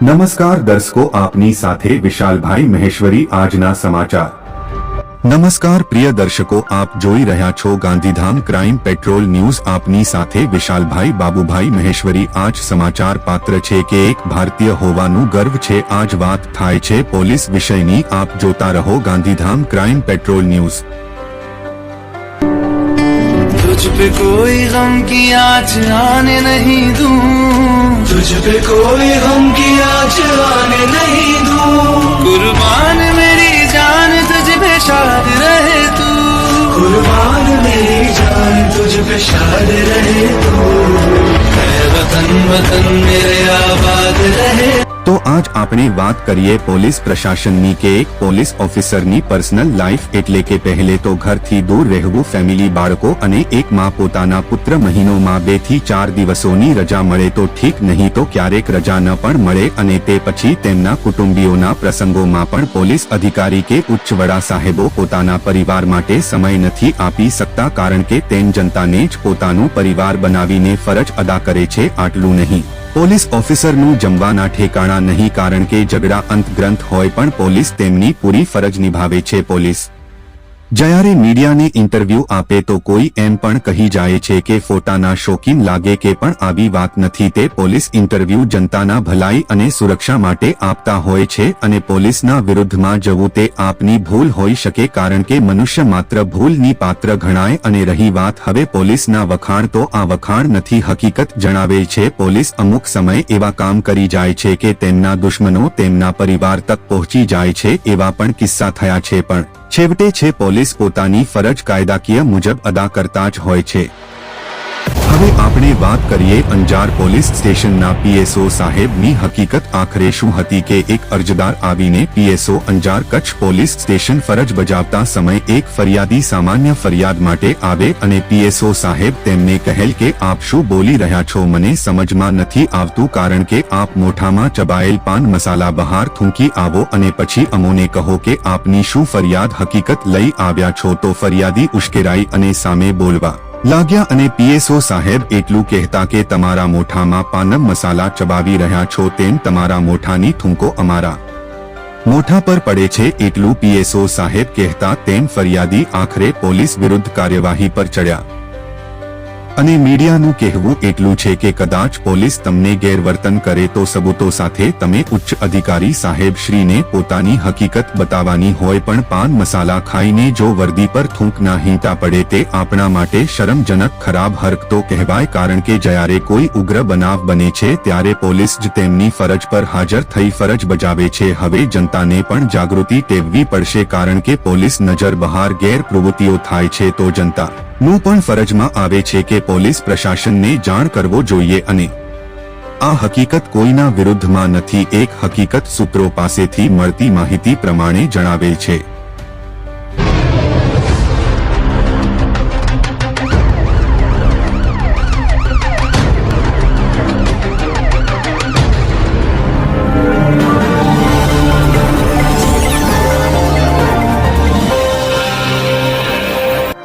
નમસ્કાર દર્શકો આપની સાથે વિશાલભાઈ મહેશ્વરી આજના સમાચાર નમસ્કાર પ્રિય દર્શકો આપ જોઈ રહ્યા છો ગાંધીધામ ક્રાઇમ પેટ્રોલ ન્યૂઝ આપની સાથે વિશાલભાઈ બાબુભાઈ મહેશ્વરી આજ સમાચાર પાત્ર છે કે એક ભારતીય હોવાનું ગર્વ છે આજ વાત થાય છે પોલીસ વિષયની આપ જોતા રહો ગાંધીધામ ક્રાઇમ પેટ્રોલ ન્યૂઝ तुझ पे कोई गम की आँच आने नहीं दूं तुझ पे कोई हम की आज आने नहीं दूँ। कुर्बान मेरी जान तुझ पे शाद रहे तू। कुर्बान मेरी जान तुझ पे शाद रहे तू। वतन वतन मेरे આજ આપણે વાત કરીએ પોલીસ પ્રશાસનની કે એક પોલીસ ઓફિસરની પર્સનલ લાઈફ એટલે કે પહેલે તો ઘરથી દૂર રહેવું, ફેમિલી, બાળકો અને એક માં પોતાના પુત્ર મહિનોમાં બેથી ચાર દિવસોની રજા મળે તો ઠીક, નહીં તો ક્યારેક રજા ન પણ મળે અને તે પછી તેમના કુટુંબીઓના પ્રસંગોમાં પણ પોલીસ અધિકારી કે ઉચ્ચ વડા સાહેબો પોતાના પરિવાર માટે સમય નથી આપી શકતા કારણ કે તેમ જનતાને જ પોતાનું પરિવાર બનાવીને ફરજ અદા કરે છે, આટલું નહીં. પોલીસ ઓફિસરનું જમવાના ઠેકાણા નહીં કારણ કે ઝઘડા અંત ગ્રંથ હોય પણ પોલીસ તેમની પૂરી ફરજ નિભાવે છે પોલીસ. જ્યારે મીડિયાને ઇન્ટરવ્યૂ આપે તો કોઈ એમ પણ કહી જાય છે કે ફોટાના શોકીન લાગે કે પણ આવી વાત નથી. તે પોલીસ ઇન્ટરવ્યૂ જનતાના ભલાઈ અને સુરક્ષા માટે આપતા હોય છે અને પોલીસના વિરુદ્ધમાં જવું તે આપની ભૂલ હોઈ શકે કારણ કે મનુષ્ય માત્ર ભૂલની પાત્ર ગણાય અને રહી વાત હવે પોલીસના વખાણ તો આ વખાણ નથી. હકીકત જણાવે છે, પોલીસ અમુક સમય એવા કામ કરી જાય છે કે તેમના દુશ્મનો તેમના પરિવાર તક પહોંચી જાય છે એવા પણ કિસ્સા થયા છે પણ છેવટે છે પોલીસ પોતાની ફરજ કાયદાકીય મુજબ અદા કરતા જ હોય છે. હવે આપણે વાત કરીએ અંજાર પોલીસ સ્ટેશનના પીએસઓ સાહેબની હકીકત આખરે શું હતી કે એક અરજદાર આવીને PSO Anjar Kutch police station ફરજ બજાવતા સમય એક ફરિયાદી સામાન્ય ફરિયાદ માટે આવે અને પીએસઓ સાહેબ તેમને કહેલ કે આપ શું બોલી રહ્યા છો મને સમજમાં નથી આવતું કારણ કે આપ મોઠામાં ચબાયેલ પાન મસાલા બહાર થૂંકી આવો અને પછી અમોને કહો કે આપની શું ફરિયાદ હકીકત લઈ આવ્યા છો તો ફરિયાદી ઉશ્કેરાઈ અને સામે બોલવા લાગ્યા અને પીએસઓ સાહેબ એટલું કહેતા કે તમારા મોઠામાં પાનમ મસાલા ચબાવી રહ્યા છો તેમ તમારા મોઠાની થૂંકો અમારા મોઠા પર પડે છે એટલું પીએસઓ સાહેબ કહેતા તેમ ફરિયાદી આખરે પોલીસ વિરુદ્ધ કાર્યવાહી પર ચડ્યા. અને મીડિયાનું કહેવું એટલું છે કે કદાચ પોલીસ તમને ગેરવર્તન કરે તો સબૂતો સાથે તમે ઉચ્ચ અધિકારી સાહેબ શ્રીને પોતાની હકીકત બતાવવાની હોય પણ પાન મસાલા ખાઈને જો વર્દી પર થૂંક ના હીંટા પડે તે આપણા માટે શરમજનક ખરાબ હરકતો કહેવાય કારણ કે જ્યારે કોઈ ઉગ્ર બનાવ બને છે ત્યારે પોલીસ જ તેમની ફરજ પર હાજર થઈ ફરજ બજાવે છે. હવે જનતાને પણ જાગૃતિ ટેવવી પડશે કારણ કે પોલીસ નજર બહાર ગેરપ્રવૃત્તિઓ થાય છે તો જનતા નું પણ ફરજમાં આવે છે કે પોલીસ પ્રશાસનને જાણ કરવો જોઈએ અને આ હકીકત કોઈના વિરુદ્ધમાં નથી. એક હકીકત સૂત્રો પાસેથી મળતી માહિતી પ્રમાણે જણાવે છે.